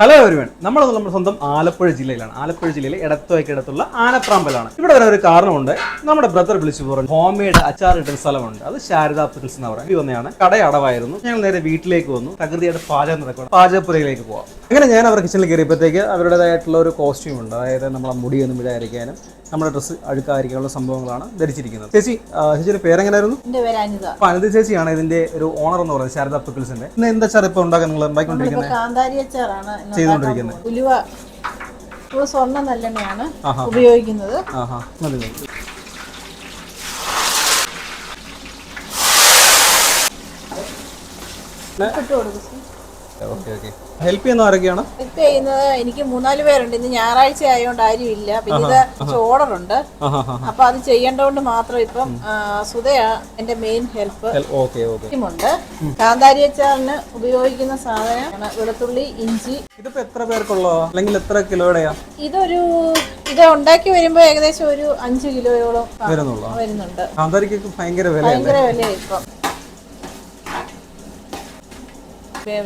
Hello everyone നമ്മൾ നമ്മുടെ സ്വന്തം ആലപ്പുഴ ജില്ലയിലാണ്. ആലപ്പുഴ ജില്ലയിലെ ഇടത്തുവയ്ക്കടുത്തുള്ള ആനപ്രാമ്പലാണ്. ഇവിടെ വരെ ഒരു കാരണമുണ്ട്. നമ്മുടെ ബ്രദർ വിളിച്ചു പറഞ്ഞു ഹോം മെയ്ഡ് അച്ചാർ കിട്ടുന്ന സ്ഥലമുണ്ട്. അത് ശാരദാ പിക്കിൾസ് എന്ന് പറയുന്നത്. വന്നെയാണ് കട അടവായിരുന്നു ഞങ്ങൾ നേരെ വീട്ടിലേക്ക് വന്നു. തകൃതിയായിട്ട് പാചകം നടക്കണം പാചകപ്പുരയിലേക്ക് പോവാം. അങ്ങനെ ഞാൻ അവരുടെ കിച്ചണിൽ കയറിയപ്പോഴത്തേക്ക് അവരുടേതായിട്ടുള്ള ഒരു കോസ്റ്റ്യൂം ഉണ്ട്. അതായത് നമ്മളെ മുടിയൊന്നും വിടാതിരിക്കാനും നമ്മുടെ ഡ്രസ്സ് അഴുക്കാതിരിക്കാനുള്ള സംഭവങ്ങളാണ് ധരിച്ചിരിക്കുന്നത്. ചേച്ചി ചേച്ചിയുടെ പേരെങ്ങനായിരുന്നു? അപ്പൊ അനിത ചേച്ചിയാണ് ഇതിന്റെ ഒരു ഓണർ എന്ന് പറയുന്നത് ശാരദ പിക്കിൾസിന്റെ ഇന്ന് എന്താ ചാർ ഇപ്പൊ ഉണ്ടാക്കാൻ നിങ്ങൾ ഉണ്ടാക്കിക്കൊണ്ടിരിക്കുന്നത് ചെയ്തുകൊണ്ടിരിക്കുന്നത്. സ്വർണ നല്ലെണ്ണയാണ് ഉപയോഗിക്കുന്നത്. ഇട്ട് കൊടുക്കും ഹെൽപ്പ് ചെയ്യുന്ന ആരൊക്കെയാണ്? ഹെൽപ്പ് ചെയ്യുന്നത് എനിക്ക് മൂന്നാൽ പേരുണ്ട്. ഇന്ന് ഞായറാഴ്ച ആയതുകൊണ്ട് ആരും ഇല്ല പിന്നെ ഇത് ഓർഡർ ഉണ്ട് അപ്പൊ അത് ചെയ്യേണ്ടതുകൊണ്ട് മാത്രം ഇപ്പം ആ, സുധയാ എന്റെ മെയിൻ ഹെൽപ്പ് ഓക്കെ ഓക്കെ. ഉണ്ട് കാന്താരി അച്ചാറിന് ഉപയോഗിക്കുന്ന സാധനം വെളുത്തുള്ളി ഇഞ്ചി. ഇതിപ്പോ എത്ര പേർക്കുള്ള അല്ലെങ്കിൽ എത്ര കിലോയുടെയാ? ഇതൊരു ഇത് ഉണ്ടാക്കി വരുമ്പോ ഏകദേശം ഒരു അഞ്ച് കിലോയോളം. വരുന്നുള്ളൂ? വരുന്നുണ്ട്. കാന്താരിക്കൊക്കെ ഭയങ്കര വിലയല്ലേ? ഭയങ്കര വിലയായി ഇപ്പം.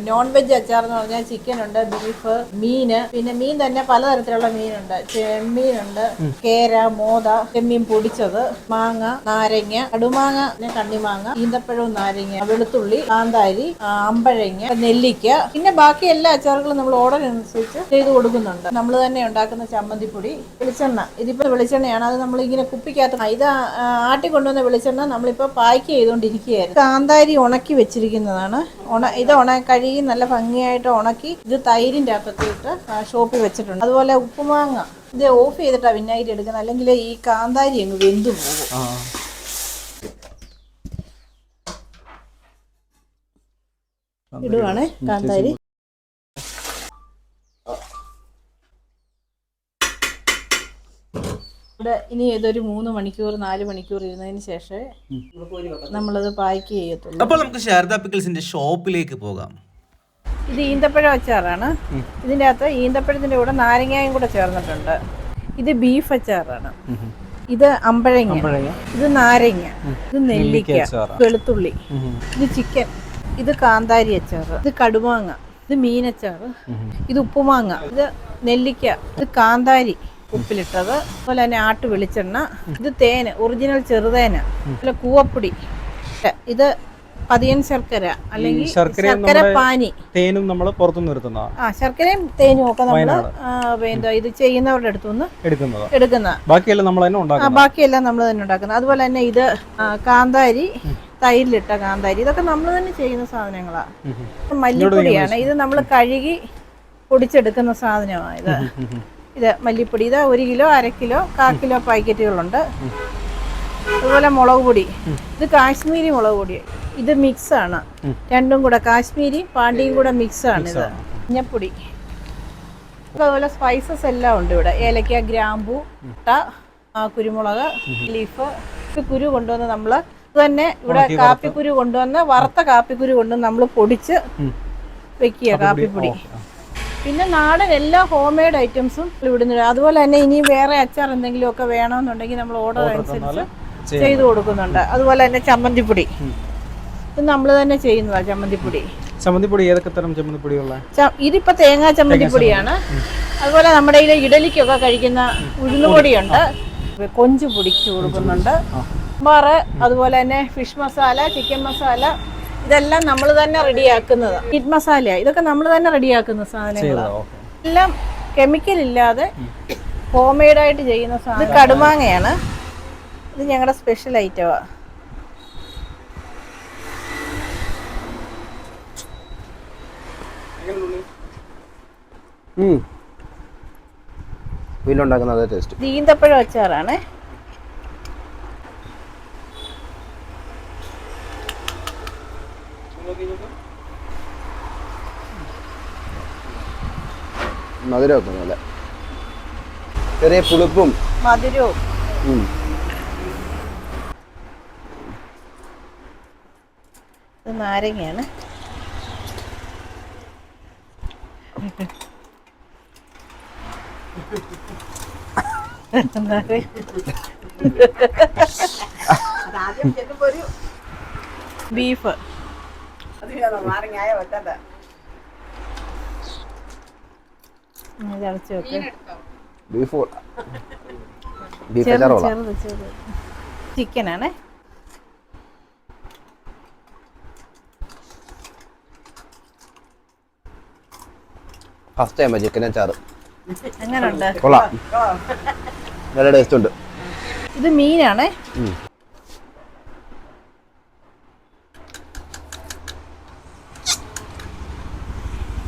നോൺ വെജ് അച്ചാർ എന്ന് പറഞ്ഞാൽ ചിക്കൻ ഉണ്ട് ബീഫ് മീന്. പിന്നെ മീൻ തന്നെ പലതരത്തിലുള്ള മീനുണ്ട്. ചെമ്മീനുണ്ട് കേര മോത ചെമ്മീൻ പൊടിച്ചത് മാങ്ങ നാരങ്ങ കടുമാങ്ങ പിന്നെ കണ്ണിമാങ്ങ ഈന്തപ്പഴവും നാരങ്ങ വെളുത്തുള്ളി കാന്താരി അമ്പഴങ്ങ നെല്ലിക്ക. പിന്നെ ബാക്കി എല്ലാ അച്ചാറുകളും നമ്മൾ ഓർഡർ അനുസരിച്ച് ചെയ്ത് കൊടുക്കുന്നുണ്ട്. നമ്മൾ തന്നെ ഉണ്ടാക്കുന്ന ചമ്മന്തിപ്പൊടി വെളിച്ചെണ്ണ. ഇതിപ്പോൾ വെളിച്ചെണ്ണയാണ്. അത് നമ്മൾ ഇങ്ങനെ കുപ്പിക്കകത്ത് ഇത് ആട്ടി കൊണ്ടുവന്ന വെളിച്ചെണ്ണ നമ്മളിപ്പോൾ പാക്ക് ചെയ്തുകൊണ്ടിരിക്കുകയായിരുന്നു. കാന്താരി ഉണക്കി വെച്ചിരിക്കുന്നതാണ്. ഉണ ഇത് ഉണ കഴുകി നല്ല ഭംഗിയായിട്ട് ഉണക്കി ഇത് തൈരിന്റെ അകത്തിട്ട് ഷോപ്പിൽ വെച്ചിട്ടുണ്ട്. അതുപോലെ ഉപ്പുമാങ്ങ. ഇത് ഓഫ് ചെയ്തിട്ടാണ് വിനാഗിരി എടുക്കുന്നത്. അല്ലെങ്കിൽ ഈ കാന്താരി അങ്ങ് വെന്തു പോകും. ഇടുവാണേ ഇടുവാണ് കാന്താരി. ഇവിടെ ഇനി ഏതൊരു മൂന്ന് മണിക്കൂർ നാല് മണിക്കൂർ ഇരുന്നതിന് ശേഷം നമ്മളത് പാക്ക് ചെയ്യത്തുള്ളൂ. അപ്പോൾ നമുക്ക് ശാരദാ പിക്കിൾസിന്റെ ഷോപ്പിലേക്ക് പോകാം. ഇത് ഈന്തപ്പഴം അച്ചാറാണ്. ഇതിന്റെ അകത്ത് ഈന്തപ്പഴത്തിന്റെ കൂടെ നാരങ്ങയും കൂടെ ചേർന്നിട്ടുണ്ട്. ഇത് ബീഫ് അച്ചാറാണ്. ഇത് അമ്പഴങ്ങ. അമ്പഴങ്ങ. ഇത് നാരങ്ങ. ഇത് നെല്ലിക്ക. വെളുത്തുള്ളി. ഇത് ചിക്കൻ. ഇത് കാന്താരി അച്ചാറ്. ഇത് കടുമാങ്ങ. ഇത് മീനച്ചാറ്. ഇത് ഉപ്പുമാങ്ങ. ഇത് നെല്ലിക്ക. ഇത് കാന്താരി. ഉപ്പിലിട്ടത്. അതുപോലെ തന്നെ ആട്ട് വെളിച്ചെണ്ണ. ഇത് തേന് ഒറിജിനൽ ചെറുതേന. അതുപോലെ കൂവപ്പൊടി. ഇത് പതിയൻ ശർക്കര അല്ലെങ്കിൽ ശർക്കര പാനി. തേനും നമ്മൾ പുറത്തുനിന്ന് വരുത്തുന്നതാണ് ആ ശർക്കരയും തേനും ഒക്കെ നമ്മൾ പിന്നെ ഇത് ചെയ്യുന്നവരുടെ അടുത്തുനിന്ന് എടുക്കുന്നത്? എടുക്കുന്ന ബാക്കിയെല്ലാം നമ്മൾ തന്നെ ആ ഉണ്ടാക്കുന്നത്? ബാക്കിയെല്ലാം നമ്മൾ തന്നെ ഉണ്ടാക്കുന്നത്. അതുപോലെ തന്നെ ഇത് കാന്താരി തൈരിലിട്ട കാന്താരി. ഇതൊക്കെ നമ്മൾ തന്നെ ചെയ്യുന്ന സാധനങ്ങളാണ് മല്ലിപ്പൊടിയാണ്. ഇത് നമ്മൾ കഴുകി പൊടിച്ചെടുക്കുന്ന സാധനമാണ് ഇത്. ഇത് മല്ലിപ്പൊടി. ഇത് ഒരു കിലോ അര കിലോ കാ കിലോ പാക്കറ്റുകളുണ്ട്. അതുപോലെ മുളക് പൊടി. ഇത് കാശ്മീരി മുളക് പൊടി. ഇത് മിക്സ് ആണ്. രണ്ടും കൂടെ കാശ്മീരി പാണ്ടിയും കൂടെ മിക്സ് ആണ് ഇത്. മഞ്ഞപ്പൊടി. അതുപോലെ സ്പൈസസ് എല്ലാം ഉണ്ട് ഇവിടെ. ഏലക്ക ഗ്രാമ്പു മുട്ട കുരുമുളക് ലീഫ് കുരു കൊണ്ടുവന്ന് നമ്മൾ തന്നെ ഇവിടെ കാപ്പിക്കുരു കൊണ്ടുവന്ന് വറുത്ത കാപ്പിക്കുരു കൊണ്ടുവന്ന് നമ്മൾ പൊടിച്ച് വെക്കുക കാപ്പിപ്പൊടി. പിന്നെ നാടൻ എല്ലാ ഹോം മെയ്ഡ് ഐറ്റംസും ഇവിടുന്ന് അതുപോലെ തന്നെ ഇനി വേറെ അച്ചാർ എന്തെങ്കിലും ഒക്കെ വേണമെന്നുണ്ടെങ്കിൽ നമ്മൾ ഓർഡർ അനുസരിച്ച് ചെയ്തു കൊടുക്കുന്നുണ്ട്. അതുപോലെ തന്നെ ചമ്മന്തിപ്പൊടി. ഇത് നമ്മൾ തന്നെ ചെയ്യുന്നതാണ് ചമ്മന്തിപ്പൊടി. ചമ്മന്തിപ്പൊടി ഏതൊക്കെ തരം ചമ്മന്തിപ്പൊടിയുള്ള? ഇതിപ്പോ തേങ്ങാ ചമ്മന്തിപ്പൊടിയാണ്. അതുപോലെ നമ്മുടെ ഇതിൽ ഇഡലിക്കൊക്കെ കഴിക്കുന്ന ഉഴുന്നുപൊടിയുണ്ട് കൊഞ്ച് പൊടിച്ചു കൊടുക്കുന്നുണ്ട്. സാമ്പാറ് അതുപോലെ തന്നെ ഫിഷ് മസാല ചിക്കൻ മസാല ഇതെല്ലാം നമ്മൾ തന്നെ റെഡിയാക്കുന്നത്. മീറ്റ് മസാല ഇതൊക്കെ നമ്മൾ തന്നെ റെഡിയാക്കുന്ന സാധനങ്ങളാണ് എല്ലാം കെമിക്കൽ ഇല്ലാതെ ഹോം മെയ്ഡ് ആയിട്ട് ചെയ്യുന്ന സാധനം ഇത് കടുമാങ്ങയാണ്. ഇത് ഞങ്ങളുടെ സ്പെഷ്യൽ ഐറ്റമാണ് വീട്ടിലുണ്ടാക്കുന്ന അതേ ടേസ്റ്റ് ഈന്തപ്പഴം അച്ചാറാണ്. മധുരമൊക്കെ നല്ല. ചെറിയ പുളിപ്പും. മധുരവും. ഇത് നാരങ്ങയാണ്. ബീഫ്. ഉം, ഇത് അടച്ചു വെക്ക്. ബീഫ് ബീഫ് ചെറുത് അച്ചാർ കൊള്ളാം ചെറുത് ചെറുത്. ചിക്കനാണേ. ഫസ്റ്റ് ടൈം ചിക്കൻ അച്ചാർ എങ്ങനെയുണ്ട് കൊള്ളാം. നല്ല ടേസ്റ്റ് ഉണ്ട്. ഇത് മീനാണേ.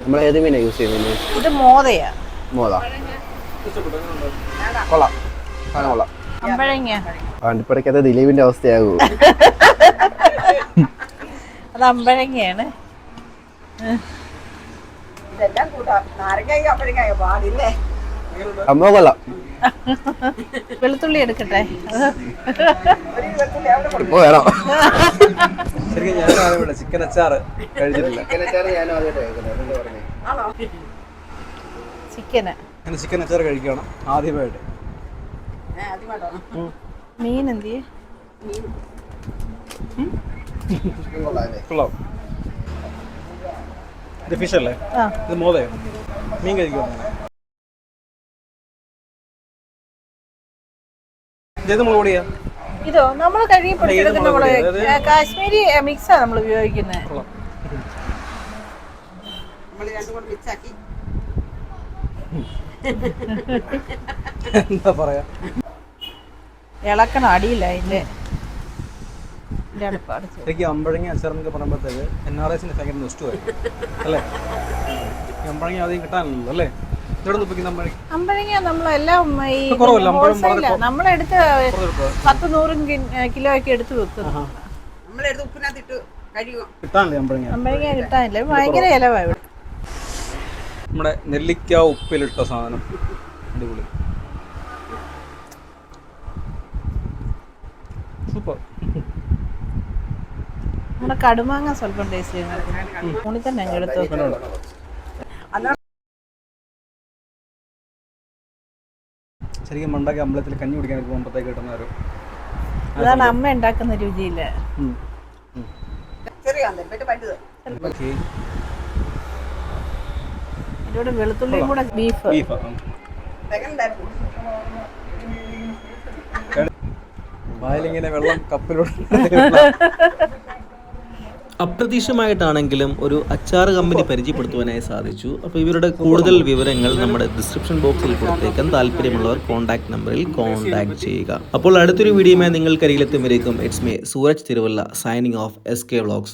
നമ്മൾ ഏത് മീനാണ് യൂസ് ചെയ്യുന്നത് ഇത് മോതയാ. മോത? കൊള്ളാം. സാധനം കൊള്ളാം. അമ്പഴങ്ങ. വണ്ടിപ്പടയ്ക്കകത്ത് ദിലീപിന്റെ അവസ്ഥയാകൂ. അത് അമ്പഴങ്ങയാണ്. അമ്മ കൊള്ളാം. വെളുത്തുള്ളി എടുക്കട്ടെ. ഇപ്പൊ വേണം. ശരിക്കും ഞാൻ ആദ്യം ചിക്കൻ അച്ചാർ കഴിച്ചിട്ടില്ല. ചിക്കന്. ഞാൻ ചിക്കൻ അച്ചാർ കഴിക്കണം ആദ്യമായിട്ട്. മീൻ എന്ത്? കൊള്ളാം ഇത് ഫിഷ് അല്ലേ? ഇത് മോതയോ? മീൻ കഴിക്കുമോ ഇതേത് മുളക് പൊടിയാ ഇതോ നമ്മൾ കഴുകി പൊടിച്ചെടുക്കുന്ന നമ്മൾ കാശ്മീരി മിക്സാ നമ്മൾ ഉപയോഗിക്കുന്നത് എന്താ പറയാ? ഇളക്കണം അടിയില്ല അതിന്റെ. ശരിക്കും അമ്പഴങ്ങ അച്ചാറെന്നൊക്കെ പറയുമ്പോഴത്തേക്ക് എൻ ആർ എസിന് ഭയങ്കര നഷ്ടമായി. അല്ലേ? അമ്പഴങ്ങ ആദ്യം കിട്ടാനല്ലോ അല്ലേ? അമ്പഴങ്ങ നമ്മളെല്ലാം ഈ ഹോൾസെയിലാ. നമ്മളെടുത്ത് പത്ത് നൂറും കിലോ ഒക്കെ എടുത്ത് വെക്കും. നമ്മളെടുത്ത് ഉപ്പിനകത്തിട്ട് കഴുകും കിട്ടാനല്ലേ അമ്പഴങ്ങ? അമ്പഴങ്ങ കിട്ടാനില്ല. ഭയങ്കര ഇലവാ ഇവിടെ. നമ്മുടെ നെല്ലിക്ക ഉപ്പിലിട്ട സാധനം. അടിപൊളി. സൂപ്പർ. നമ്മുടെ കടുമാങ്ങ സ്വല്പം ടേസ്റ്റ് ചെയ്യുന്നത് തന്നെ എടുത്തു ശരിക്കും മണ്ടൊക്കെ അമ്പലത്തിൽ കഞ്ഞി കുടിക്കാൻ പോകുമ്പോഴത്തേക്ക് കിട്ടുന്ന ഒരു അതാണ് അമ്മ ഉണ്ടാക്കുന്ന രുചിയിൽ. ഇതിലൂടെ വെളുത്തുള്ളിയും കൂടെ ബീഫ്. ബീഫ്. വായിലിങ്ങനെ വെള്ളം കപ്പിലൂടെ അപ്രതീക്ഷിതമായിട്ടാണെങ്കിലും ഒരു അച്ചാർ കമ്പനി പരിചയപ്പെടുത്തുവാനായി സാധിച്ചു. അപ്പോൾ ഇവരുടെ കൂടുതൽ വിവരങ്ങൾ നമ്മുടെ ഡിസ്ക്രിപ്ഷൻ ബോക്സിൽ കൊടുത്തേക്കാൻ താല്പര്യമുള്ളവർ കോൺടാക്ട് നമ്പറിൽ കോൺടാക്ട് ചെയ്യുക. അപ്പോൾ അടുത്തൊരു വീഡിയോയുമായി നിങ്ങൾക്കരികിലെത്തുമ്പോഴേക്കും it's me Suraj Thiruvalla signing off S K vlogs